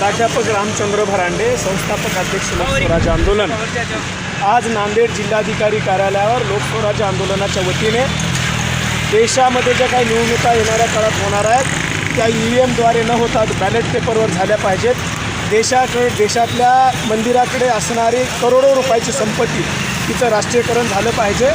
प्राध्यापक रामचंद्र भरांडे संस्थापक अध्यक्ष लोकस्वराज्य आंदोलन. आज नांदेड जिल्हाधिकारी कार्यालयावर लोकस्वराज्य आंदोलनाच्या वतीने देशामध्ये ज्या काही निवडणुका येणाऱ्या काळात होणार आहेत त्या ई व्ही एमद्वारे न होता बॅलेट पेपरवर झाल्या पाहिजेत. देशाकडे देशातल्या मंदिराकडे असणारी करोडो रुपयाची संपत्ती तिचं राष्ट्रीयकरण झालं पाहिजे.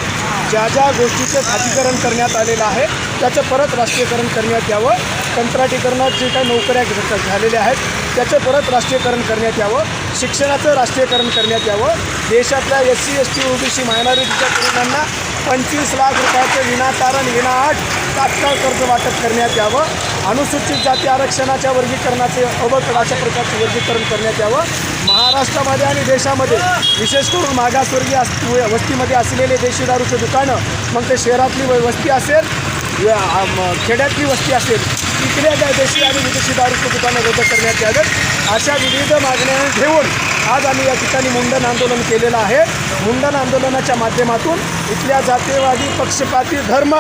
ज्या ज्या गोष्टीचं खातीकरण करण्यात आलेलं आहे त्याचं परत राष्ट्रीयकरण करण्यात यावं. कंत्राटीकरणात जे काही नोकऱ्या झालेल्या आहेत त्याचं परत राष्ट्रीयकरण करण्यात यावं शिक्षणाचं राष्ट्रीयकरण करण्यात यावं. देशातल्या S C S T OBC मायनॉरिटीच्या तरुणांना पंचवीस लाख रुपयाचं विनाकारण विनाआट तात्काळ कर्ज वाटप करण्यात यावं. अनुसूचित जाती आरक्षणाच्या वर्गीकरणाचे अवकड अशा प्रकारचं वर्गीकरण करण्यात यावं. महाराष्ट्रामध्ये आणि देशामध्ये विशेष करून मागासवर्गीय अस वस्तीमध्ये असलेले देशी दारूचे दुकानं मग ते शहरातली वस्ती असेल या- म- खेड्यातली वस्ती असेल तिथल्या त्या देशी आणि विदेशी दारूचे दुकानं रद्द करण्यात यावेत अशा विविध मागण्या घेऊन आज आम्ही या ठिकाणी मुंडन आंदोलन केलेलं आहे. मुंडन आंदोलनाच्या माध्यमातून इथल्या जातीयवादी पक्षपाती धर्म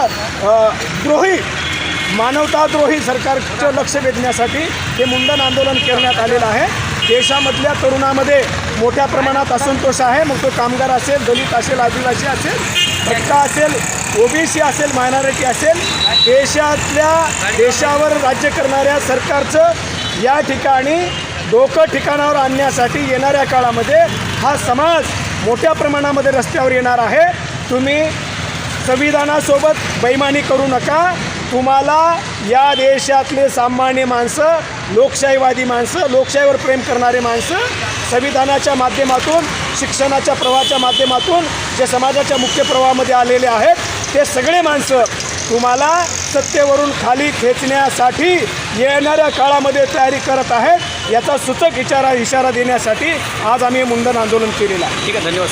द्रोही मानवताद्रोही सरकारचं लक्ष वेधण्यासाठी हे मुंडन आंदोलन करण्यात आलेलं आहे. देशामधल्या तरुणामध्ये मोठ्या प्रमाणात असंतोष आहे. मग तो कामगार असेल दलित असेल आदिवासी असेल भटका असेल ओबीसी असेल मायनॉरिटी असेल देशातल्या देशावर राज्य करणाऱ्या सरकारचं या ठिकाणी डोकं ठिकाणावर आणण्यासाठी येणाऱ्या काळामध्ये हा समाज मोठ्या प्रमाणामध्ये रस्त्यावर येणार आहे. तुम्ही संविधानासोबत बैमानी करू नका. तुम्हाला या देशातले सामान्य माणसं लोकशाहीवादी माणसं लोकशाहीवर प्रेम करणारे माणसं संविधानाच्या माध्यमातून शिक्षणाच्या प्रवाहाच्या माध्यमातून जे समाजाच्या मुख्य प्रवाहामध्ये आलेले आहेत ते सगळे माणसं तुम्हाला सत्तेवरून खाली खेचण्यासाठी येणाऱ्या काळामध्ये तयारी करत आहेत. याचा सूचक इशारा इशारा देण्यासाठी आज आम्ही मुंडन आंदोलन केलेलं आहे. ठीक आहे धन्यवाद